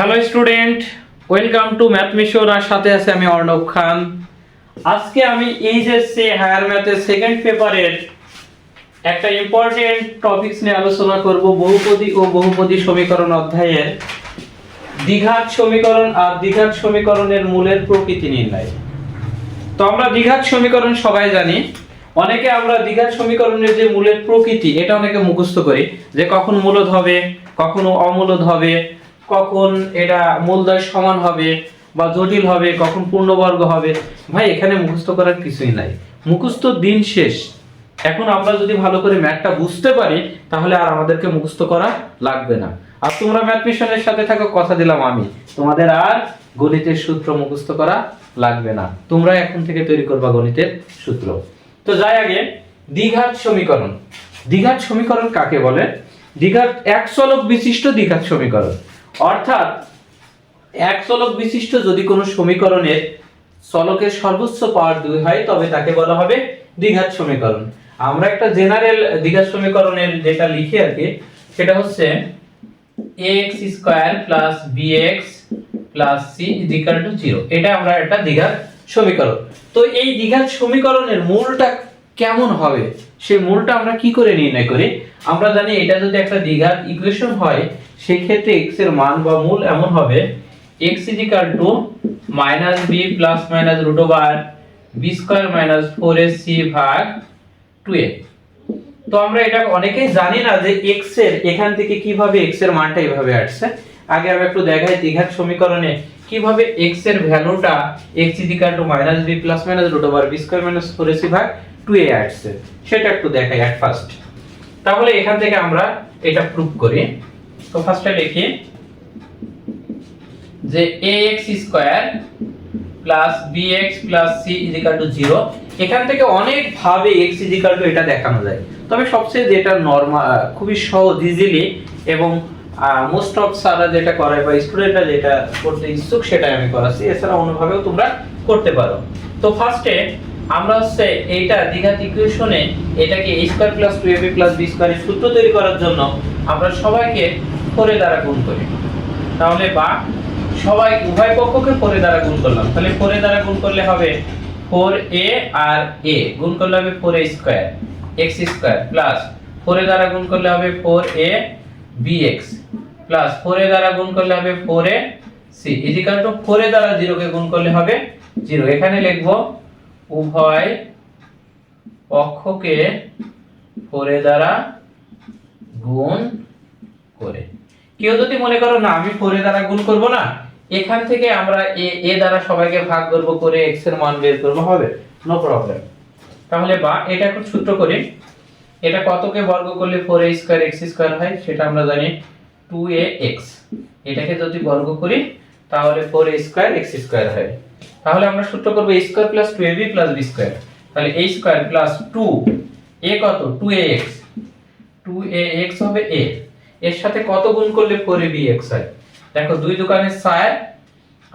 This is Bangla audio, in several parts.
Hello student welcome to math mission আর সাথে আছে আমি অর্ণব খান। আজকে আমি এইচএসসি হায়ার ম্যাথের সেকেন্ড পেপারের একটা ইম্পর্টেন্ট টপিকস নিয়ে আলোচনা করব, বহুপদী ও বহুপদী সমীকরণ অধ্যায়ের। দ্বিঘাত সমীকরণ আর দ্বিঘাত সমীকরণের মূলের প্রকৃতি নির্ণয়। তো আমরা দ্বিঘাত সমীকরণ সবাই জানি। অনেকে আমরা দ্বিঘাত সমীকরণের যে মূলের প্রকৃতি, এটা অনেকে মুখস্থ করি যে কখন মূলদ হবে, কখনো অমূলদ হবে কখন এটা মূলদয় সমান হবে বা জটিল হবে, কখন পূর্ণবর্গ হবে, ভাই, এখানে মুখস্থ করার কিছুই নাই। মুখস্থ দিন শেষ। এখন আমরা যদি ভালো করে ম্যাথটা বুঝতে পারি, তাহলে আর আমাদেরকে মুখস্থ করা লাগবে না। আর তোমরা ম্যাথ মিশনের সাথে থাকো, কথা দিলাম আমি। তোমাদের আর গণিতের সূত্র মুখস্থ করা লাগবে না। তোমরা এখন থেকে তৈরি করবা গণিতের সূত্র। তো যাই আগে, দ্বিঘাত সমীকরণ। দ্বিঘাত সমীকরণ কাকে বলে? দ্বিঘাত এক চলক বিশিষ্ট দ্বিঘাত সমীকরণ। অর্থাৎ এক চলক বিশিষ্ট যদি কোনো সমীকরণের চলকের সর্বোচ্চ পাওয়ার দুই হয়, তবে তাকে বলা হবে দ্বিঘাত সমীকরণ। আমরা একটা জেনারেল দ্বিঘাত সমীকরণের যেটা লিখি আর কি, সেটা হচ্ছে ax square plus bx plus c equal to zero এটা আমরা একটা দ্বিঘাত সমীকরণ। তো এই দ্বিঘাত সমীকরণের মূলটা কেমন হবে? সেই মূলটা আমরা কি করে নির্ণয় করি? আমরা জানি এটা যদি একটা দ্বিঘাত ইকুয়েশন হয় সেই ক্ষেত্রে x এর মান বা মূল এমন হবে x equal to minus b plus minus root over b square minus four a c ভাগ টু এ তো আমরা এটা অনেকেই জানি না যে x এর এখান থেকে কীভাবে x এর মানটা এইভাবে আসছে। আগে আমি একটু দেখাই দ্বিঘাত সমীকরণে কীভাবে x এর ভ্যালুটা x equal to minus b plus minus root over b square minus 4ac ভাগ 2a আসছে। সেটা একটু দেখাই এট ফার্স্ট তাহলে এখান থেকে আমরা এটা প্রুফ করি। তো ফার্স্টে লিখি যে ax square plus bx plus c equal to 0 এখান থেকে অনেক ভাবে x ইকুয়াল টু এটা দেখানো যায়। তবে সবচেয়ে যেটা নরমাল খুবই সহজ ইজিলি এবং মোস্ট অফ সারা যেটা করায় বা স্টুডেন্টরা যেটা করতে ইচ্ছুক সেটাই আমি করাচ্ছি। এছাড়া অন্যভাবেও তোমরা করতে পারো। তো ফার্স্টে আমরা হচ্ছে এইটা দ্বিঘাত ইকুয়েশনে এটাকে a square plus 2ab plus b স্কয়ারের সূত্র তৈরি করার জন্য আমরা সবাইকে 4 এর দ্বারা গুণ করি। তাহলে বা, সবাই উভয় পক্ষকে 4 এর দ্বারা গুণ করলাম। তাহলে 4 এর দ্বারা গুণ করলে হবে 4a আর a গুণ করলে হবে four 4a square x square plus 4 এর দ্বারা গুণ করলে হবে 4a bx প্লাস 4 এর দ্বারা গুণ করলে হবে 4a c ইজিক্যাল টু 4 এর দ্বারা 0 কে গুণ করলে হবে 0 এখানে লিখব, উভয় পক্ষকে 4 এর দ্বারা গুণ করে। কেউ যদি মনে করো, না, আমি 4 এর দ্বারা গুণ করব না, এখান থেকে আমরা এ এ দ্বারা সবাইকে ভাগ করব, করে x এর মান বের করব, হবে? নো প্রবলেম তাহলে বা, এটা একটু সূত্র করি, এটা কতকে বর্গ করলে four a square x square হয়, সেটা আমরা জানি টু এ এক্স এটাকে যদি বর্গ করি, তাহলে four a square x square হয়। তাহলে আমরা সূত্র করব a square plus two 2ab plus b square তাহলে a স্কয়ার প্লাস 2 a কত? 2ax 2ax হবে a. এর সাথে কত গুণ করলে 4abx হয়? দেখো, দুই দোকানের স্কয়ার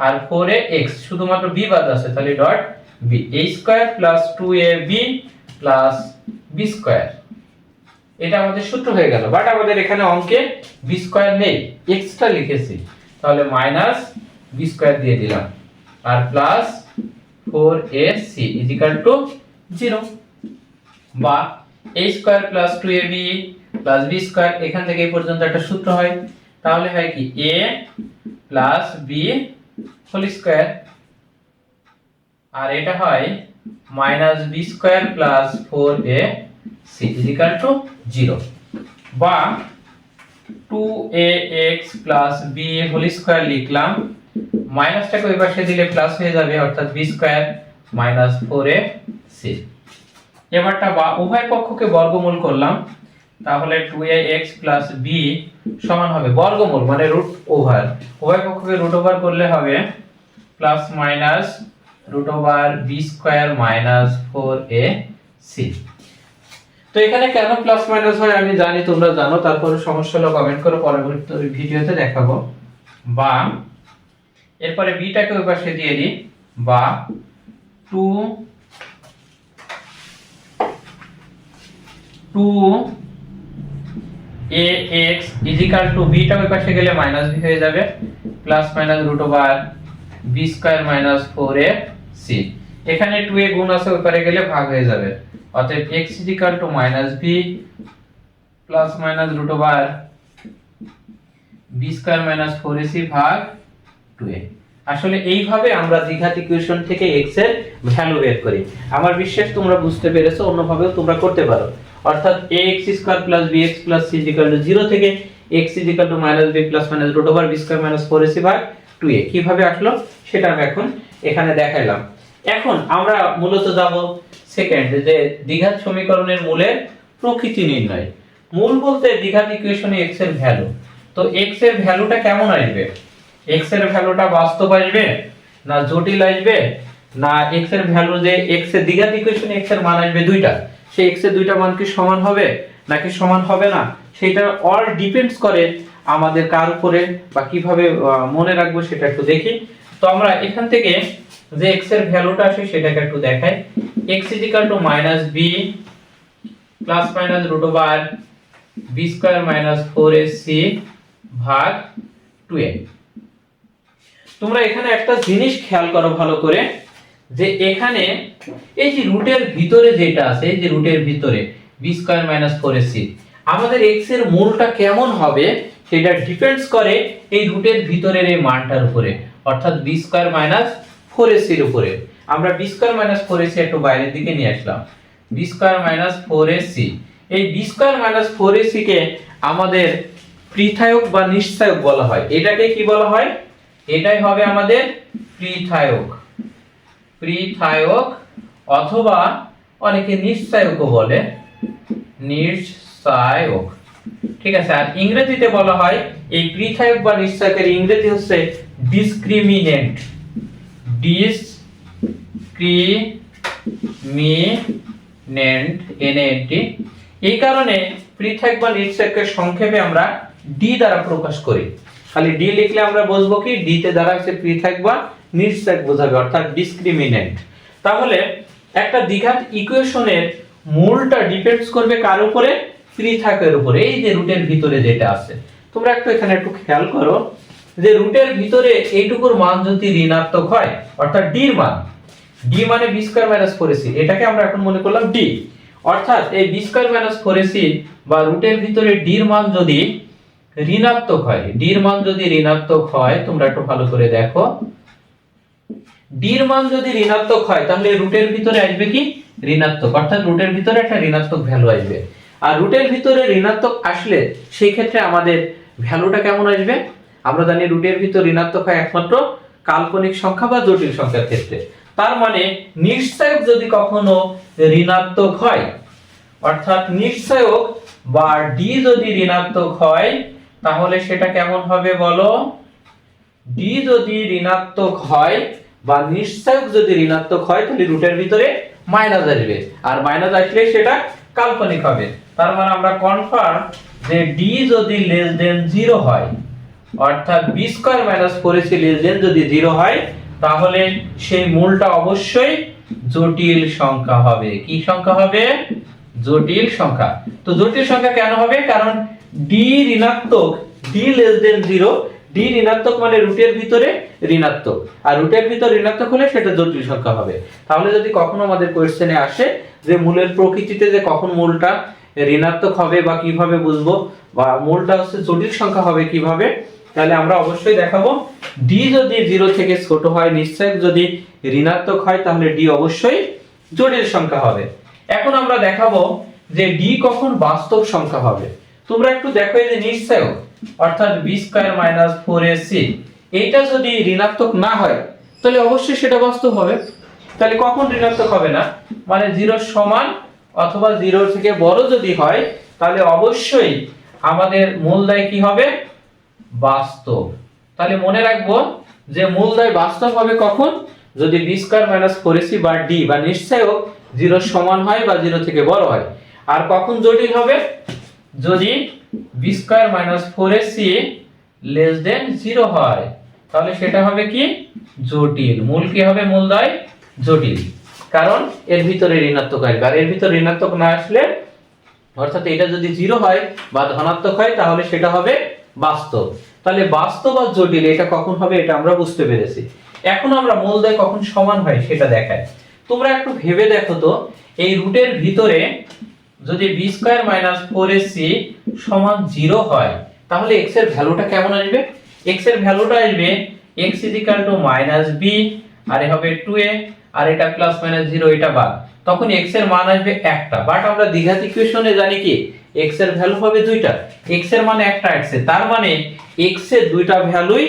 আর 4ax শুধুমাত্র b বাদ আছে, তাহলে dot b, a square plus 2ab plus b square এটা আমাদের সূত্র হয়ে গেল বাট আমাদের এখানে অঙ্কে b স্কয়ার নেই এক্সট্রা লিখেছি। তাহলে মাইনাস b স্কয়ার দিয়ে দিলাম, আর প্লাস 4ac ইজিক্যাল টু 0 বা a square plus 2ab plus b square এখান থেকে এই পর্যন্ত একটা সূত্র হয়। তাহলে হয় কি? a plus b whole square আর এটা হয় minus b square plus four a c equal to zero বা two a x plus b whole square লিখলাম। মাইনাসটাকে ওই পাশে দিলে প্লাস হয়ে যাবে, অর্থাৎ b square minus four a c এবারটা বা উভয় পক্ষকে বর্গমূল করলাম। তাহলে two a x plus b সমান হবে বর্গমূল মানে রুট ওভার উভয় পক্ষকে রুট ওভার করলে হবে plus minus root over b square minus four a c তো এখানে কেন প্লাস মাইনাস হয় আমি জানি, তোমরা জানো, তারপরে সমস্যা হলে কমেন্ট করো পরবর্তী ভিডিওতে দেখাবো। বা এরপরে বিটাকে ওই পাশে দিয়ে দিই, বা two two a x equal to beta ওই পাশে গেলে মাইনাস বি হয়ে যাবে plus minus root over b square minus four এখানে টু এ গুণ আছে, ওই পারে গেলে ভাগ হয়ে যাবে। অতএব x equal to minus b plus minus root over b square minus four a c ভাগ টু এ আসলে এইভাবে আমরা দ্বিঘাত ইকুয়েশন থেকে এক্সের ভ্যালু বের করি। আমার বিশ্বাস তোমরা বুঝতে পেরেছ, অন্যভাবেও তোমরা করতে পারো। অর্থাৎ a x square plus b x plus c equal to zero থেকে x equal to minus b plus minus root over b square minus four a c ভাগ টু এ কীভাবে আসলো? সেটা আমি এখন এখানে দেখাইলাম। এখন আমরা মূলত যাব সেকেন্ড যে দ্বিঘাত সমীকরণের মূলের প্রকৃতি নির্ণয়। মূল বলতে দ্বিঘাত ইকুয়েশনে এক্সের ভ্যালু তো এক্সের ভ্যালুটা কেমন আসবে? এক্সের ভ্যালুটা বাস্তব আসবে না জটিল আসবে? না এক্সের ভ্যালু যে এক্সের দ্বিঘাত ইকুয়েশনে এক্সের মান আসবে দুইটা। সেই এক্সের দুইটা মান কি সমান হবে নাকি সমান হবে না? সেটা অল ডিপেন্ডস করে আমাদের কার উপরে বা কীভাবে মনে রাখব সেটা একটু দেখি। তো আমরা এখান থেকে যে এক্সের ভ্যালুটা আসে সেটাকে একটু দেখাই। X equal to minus b plus minus root over b square minus four a c ভাগ টু এ তোমরা এখানে একটা জিনিস খেয়াল করো ভালো করে। যে এখানে এই যে রুটের ভিতরে যেটা আছে, এই যে রুটের ভিতরে b square minus four a c আমাদের এক্সের মূলটা কেমন হবে সেটা ডিপেন্ডস করে এই রুটের ভিতরের এই মানটার উপরে, অর্থাৎ b square minus four a সির উপরে। আমরা b square minus four a c একটু বাইরের দিকে নিয়ে আসলাম। B square minus four c এই b square minus four a c কে আমাদের পৃথায়ক বা নিশ্চায়ক বলা হয়। এটাকে কি বলা হয়? এটাই হবে আমাদের পৃথায়ক। পৃথায়ক অথবা অনেকে নিশ্চায়কও বলে। নিশ্চায়ক ঠিক আছে, আর ইংরেজিতে বলা হয়, এই পৃথায়ক বা নিশ্চয়কের ইংরেজি হচ্ছে ডিসক্রিমিনেন্ট ডিসক্রিমিনেন্ট এনএনটি এই কারণে পৃথক বা নিশ্চয়কে সংক্ষেপে আমরা ডি দ্বারা প্রকাশ করি। খালি ডি লিখলে আমরা বুঝব কি? ডি তে দ্বারা হচ্ছে পৃথক বা নিশ্চয় বোঝাবে, অর্থাৎ ডিসক্রিমিনেন্ট তাহলে একটা দ্বিঘাত ইকুয়েশনের মূলটা ডিপেন্ডস করবে কার উপরে? পৃথকের উপরে, এই যে রুটের ভিতরে যেটা আছে। তোমরা একটু এখানে একটু খেয়াল করো যে রুটের ভিতরে এইটুকুর মান যদি ঋণাত্মক হয়, অর্থাৎ ডির মান ডি মানে b square minus four a c এটাকে আমরা এখন মনে করলাম ডি অর্থাৎ এই b square minus four a c বা রুটের ভিতরে ডির মান যদি ঋণাত্মক হয় ডির মান যদি ঋণাত্মক হয়, তোমরা একটু ভালো করে দেখো। ডির মান যদি ঋণাত্মক হয়, তাহলে রুটের ভিতরে আসবে কি? ঋণাত্মক। অর্থাৎ রুটের ভিতরে একটা ঋণাত্মক ভ্যালু আসবে। আর রুটের ভিতরে ঋণাত্মক আসলে সেই ক্ষেত্রে আমাদের ভ্যালুটা কেমন আসবে? আমরা জানি রুটের ভিতর ঋণাত্মক হয় একমাত্র কাল্পনিক সংখ্যা বা জটিল সংখ্যার ক্ষেত্রে। তার মানে নিশ্চয়ক যদি কখনো ঋণাত্মক হয়, অর্থাৎ নিশ্চয়ক বা ডি যদি ঋণাত্মক হয়, তাহলে সেটা কেমন হবে বলো? ডি যদি ঋণাত্মক হয় বা নিশ্চয়ক যদি ঋণাত্মক হয়, তাহলে রুটের ভিতরে মাইনাস আসবে। আর মাইনাস আসলে সেটা কাল্পনিক হবে। তার মানে আমরা কনফার্ম যে ডি যদি লেস দেন জিরো হয়, অর্থাৎ b square minus four a c less then যদি জিরো হয়, তাহলে সেই মূলটা অবশ্যই জটিল সংখ্যা হবে। কি সংখ্যা হবে? জটিল সংখ্যা। তো জটিল সংখ্যা কেন হবে? কারণ ডি ঋণাত্মক D less than zero D ঋণাত্মক মানে রুটের ভিতরে ঋণাত্মক। আর রুটের ভিতর ঋণাত্মক হলে সেটা জটিল সংখ্যা হবে। তাহলে যদি কখনো আমাদের কোয়েশ্চেনে আসে যে মূলের প্রকৃতিতে যে কখন মূলটা ঋণাত্মক হবে বা কীভাবে বুঝব, বা মূলটা হচ্ছে জটিল সংখ্যা হবে কীভাবে, তাহলে আমরা অবশ্যই দেখাবো। ডি যদি জিরো থেকে ছোট হয়, নিশ্চয় যদি ঋণাত্মক হয়, তাহলে ডি অবশ্যই জটিল সংখ্যা হবে। এখন আমরা দেখাবো যে ডি কখন বাস্তব সংখ্যা হবে। তোমরা একটু দেখো এই যে নিশ্চয় অর্থাৎ b square minus four a c এইটা যদি ঋণাত্মক না হয়, তাহলে অবশ্যই সেটা বাস্তব হবে। তাহলে কখন ঋণাত্মক হবে না? মানে সমান অথবা জিরো থেকে বড় যদি হয়, তাহলে অবশ্যই আমাদের মূলদায় কি হবে? বাস্তব। তাহলে মনে রাখব যে মূলদায় বাস্তব হবে কখন? যদি b minus four a c বা ডি বা নিশ্চয়ক জিরোর সমান হয় বা জিরো থেকে বড় হয়। আর কখন জটিল হবে? যদি b square minus four a c less than zero হয়। তাহলে সেটা হবে কি? জটিল। মূল কি হবে? মূলদয় জটিল। কারণ এর ভিতরে ঋণাত্মক আসবে। আর এর ভিতরে ঋণাত্মক না আসলে, অর্থাৎ এটা যদি জিরো হয় বা ধনাত্মক হয়, তাহলে সেটা হবে বাস্তব। তাহলে বাস্তব আর জটিল, এটা কখন হবে এটা আমরা বুঝতে পেরেছি। এখন আমরা মূলদয় কখন সমান হয় সেটা দেখায় তোমরা একটু ভেবে দেখো তো, এই রুটের ভিতরে যদি b square minus four c সমান জিরো হয়, তাহলে এক্সের ভ্যালুটা কেমন আসবে? এক্সের ভ্যালুটা আসবে x equal to minus b আর এ হবে টু এ আর এটা প্লাস মাইনাস জিরো এটা বাদ। তখন এক্সের মান আসবে একটা। বাট আমরা দ্বিঘাত ইকুয়েশনে জানি কি এক্সের ভ্যালু হবে দুইটা। এক্সের মানে একটা আসছে তার মানে এক্সের দুইটা ভ্যালুই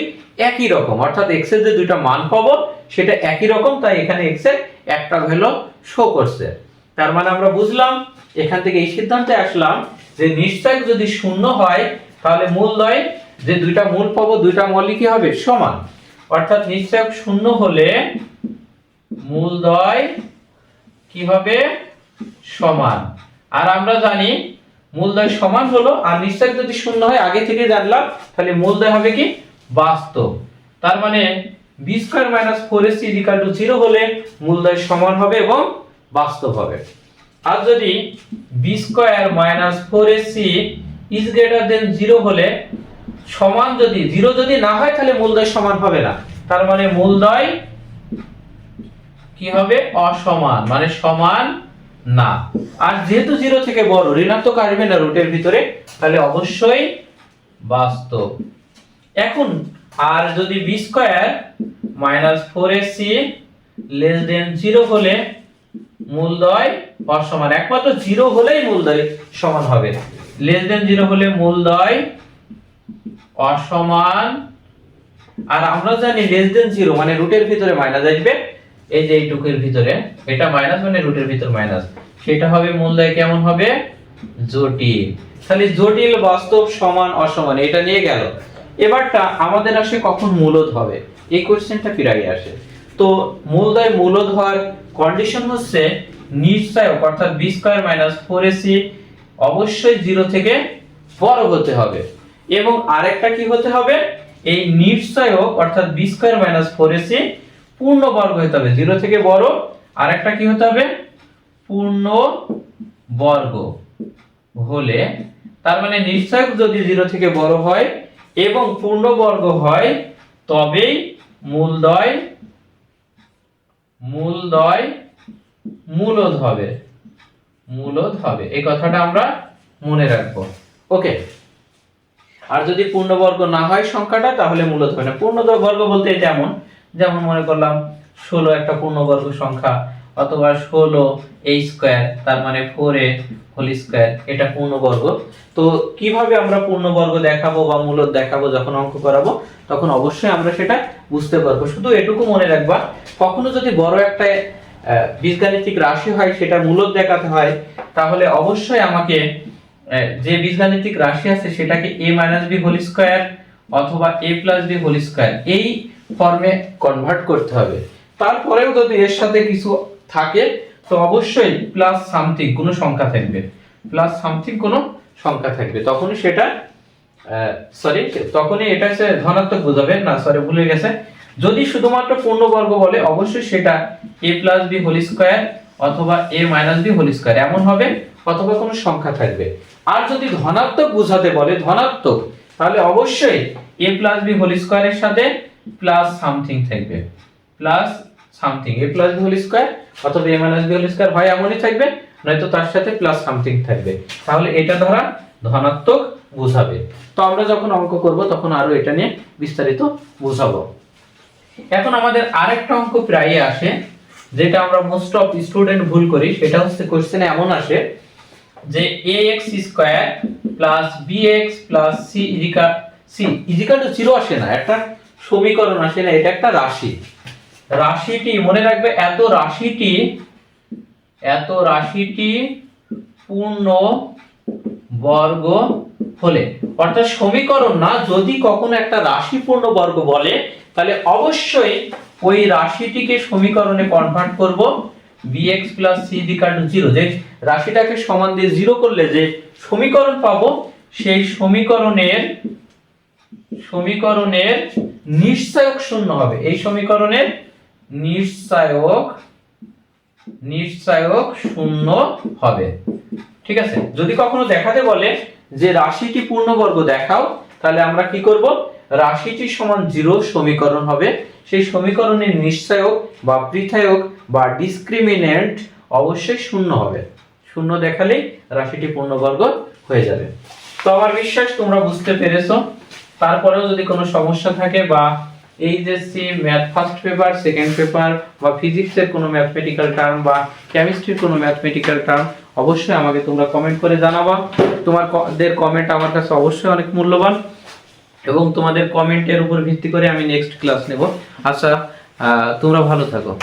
একই রকম। অর্থাৎ এক্সের যে দুইটা মান পাবো, সেটা একই রকম, তাই এখানে এক্সের একটা ভ্যালু শো করছে। তার মানে আমরা বুঝলাম, এখান থেকে এই সিদ্ধান্তে আসলাম যে নিশ্চয় যদি শূন্য হয়, তাহলে মূলদয় যে দুইটা মূল পাবো, দুইটা মৌলিক কি হবে? সমান। অর্থাৎ নিশ্চয়ক শূন্য হলে মূলদয় কি হবে? সমান। আর আমরা জানি মূল মূলদয় সমান হলো, আর নিশ্চয় যদি শূন্য হয়, আগে থেকে জানলাম, তাহলে মূল মূলদয় হবে কি? বাস্তব। তার মানে b square minus four s equal to zero হলে সমান হবে এবং বাস্তব হবে। আর যদি b square minus four s is greater than zero হলে সমান যদি জিরো যদি না হয় তাহলে মূলদয় সমান হবে না। তার মানে মূলদয় কি হবে? অসমান মানে সমান না। আর যেহেতু জিরো থেকে বড়, ঋণাত্মক আসবে না রুটের ভিতরে, তাহলে অবশ্যই বাস্তব। এখন, আর যদি b square minus four s less than zero হলে মূলদয় অসমান একমাত্র জিরো হলেই মূলদয় সমান হবে। লেস দেন জিরো হলে মূলদয় অসমান আর আমরা জানি লেস দেন জিরো মানে রুটের ভিতরে মাইনাস আসবে। এই যে ভিতরে। এটা মাইনাস মানে রুটের মাইনাস সেটা হবে মূলদয় কেমন হবে? জটিল। তাহলে জটিল বাস্তব সমান অসমান, এটা নিয়ে গেল। এবারটা আমাদের আসে কখন মূলদ হবে? এই কোশ্চেনটা ফিরাই আসে। তো মূলদয় মূলদ হওয়ার কন্ডিশন হচ্ছে নিশ্চয়ক অর্থাৎ B square minus four A C অবশ্যই জিরো থেকে বড় হতে হবে। এবং আরেকটা কি হতে হবে? এই নিশ্চয়ক অর্থাৎ B square minus four A C পূর্ণ বর্গ হতে হবে। জিরো থেকে বড়, আরেকটা কি হতে হবে? পূর্ণ বর্গ হলে, তার মানে নিশ্চয়ক যদি জিরো থেকে বড় হয় এবং পূর্ণবর্গ হয়, তবেই মূলদয় মূলদয় মূলদ হবে। মূলদ হবে। এই কথাটা আমরা মনে রাখব। ওকে। আর যদি পূর্ণবর্গ না হয় সংখ্যাটা, তাহলে মূলত হবে না। পূর্ণবর্গ বলতে যেমন যেমন মনে করলাম ষোলো একটা পূর্ণবর্গ সংখ্যা অথবা ষোলো এই স্কোয়ার তার মানে ফোর এ হোল স্কোয়ার এটা পূর্ণবর্গ। তো কীভাবে আমরা পূর্ণবর্গ দেখাবো বা মূলদ দেখাবো যখন অঙ্ক করাবো, তখন অবশ্যই আমরা সেটা বুঝতে পারব। শুধু এটুকু মনে রাখবা, কখনো যদি বড় একটা বীজগাণিতিক রাশি হয়, সেটা মূলদ দেখাতে হয়, তাহলে অবশ্যই আমাকে যে বীজগাণিতিক রাশি আছে, সেটাকে A minus B whole square অথবা A plus B whole square এই ফর্মে কনভার্ট করতে হবে। তারপরেও যদি এর সাথে কিছু থাকে, তো অবশ্যই প্লাস সামথিং কোনো সংখ্যা থাকবে। প্লাস সামথিং কোনো সংখ্যা থাকবে। তখনই সেটা সরি তখনই এটা হচ্ছে ধনাত্মক বোঝাবে, না সরি ভুলে গেছে। যদি শুধুমাত্র পূর্ণবর্গ বলে, অবশ্যই সেটা A plus B whole square অথবা A minus B whole square এমন হবে অথবা কোনো সংখ্যা থাকবে। আর যদি ধনাত্মক বোঝাতে বলে, ধনাত্মক, তাহলে অবশ্যই এ প্লাস বি হোল স্কোয়ারের সাথে প্লাস সামথিং থাকবে। Plus something A plus B whole square অথবা a minus B whole square হয় এমনই থাকবে, নয়তো তার সাথে প্লাস সামথিং থাকবে। তাহলে এটা ধরা ধনাত্মক বোঝাবে। তো আমরা যখন অঙ্ক করব, তখন আরও এটা নিয়ে বিস্তারিত বোঝাবো। এখন আমাদের আরেকটা অঙ্ক প্রায়ই আসে, যেটা আমরা মোস্ট অফ স্টুডেন্ট ভুল করি, সেটা হচ্ছে কোশ্চেনে এমন আসে যে এ ax square plus bx plus c ইজিকা c ইজিকাল টু জিরো আসে না, একটা সমীকরণ আসে না, এটা একটা রাশি। রাশিটি, মনে রাখবে, এত রাশিটি এত রাশিটি পূর্ণ বর্গ হলে। অর্থাৎ সমীকরণ না, যদি কখনো একটা রাশি পূর্ণ বর্গ বলে, তাহলে অবশ্যই ওই রাশিটিকে সমীকরণে কনভার্ট করব। bx plus equal to zero যে রাশিটাকে সমান দিয়ে জিরো করলে যে সমীকরণ পাবো, সেই সমীকরণের সমীকরণের নিশ্চয়ক শূন্য হবে। এই সমীকরণের নিশ্চয়ক নিশ্চয়ক শূন্য হবে। ঠিক আছে? যদি কখনো দেখাতে বলে যে রাশিটি পূর্ণবর্গ দেখাও, তাহলে আমরা কি করব? রাশিটি সমান জিরো সমীকরণ হবে। সেই সমীকরণের নিশ্চয়ক বা পৃথায়ক বা ডিসক্রিমিনেন্ট অবশ্যই শূন্য হবে। শূন্য দেখালেই রাশিটি পূর্ণবর্গ হয়ে যাবে। তো আমার বিশ্বাস তোমরা বুঝতে পেরেছ। তারপরেও যদি কোনো সমস্যা থাকে বা এই যে C math first paper second paper বা ফিজিক্সের কোনো ম্যাথমেটিক্যাল টার্ম বা কেমিস্ট্রির কোনো ম্যাথমেটিক্যাল টার্ম অবশ্যই আমাকে তোমরা কমেন্ট করে জানাবা। তোমাদের কমেন্ট আমার কাছে অবশ্যই অনেক মূল্যবান এবং তোমাদের কমেন্টের উপর ভিত্তি করে আমি নেক্সট ক্লাস নেব। আচ্ছা তোমরা ভালো থাকো।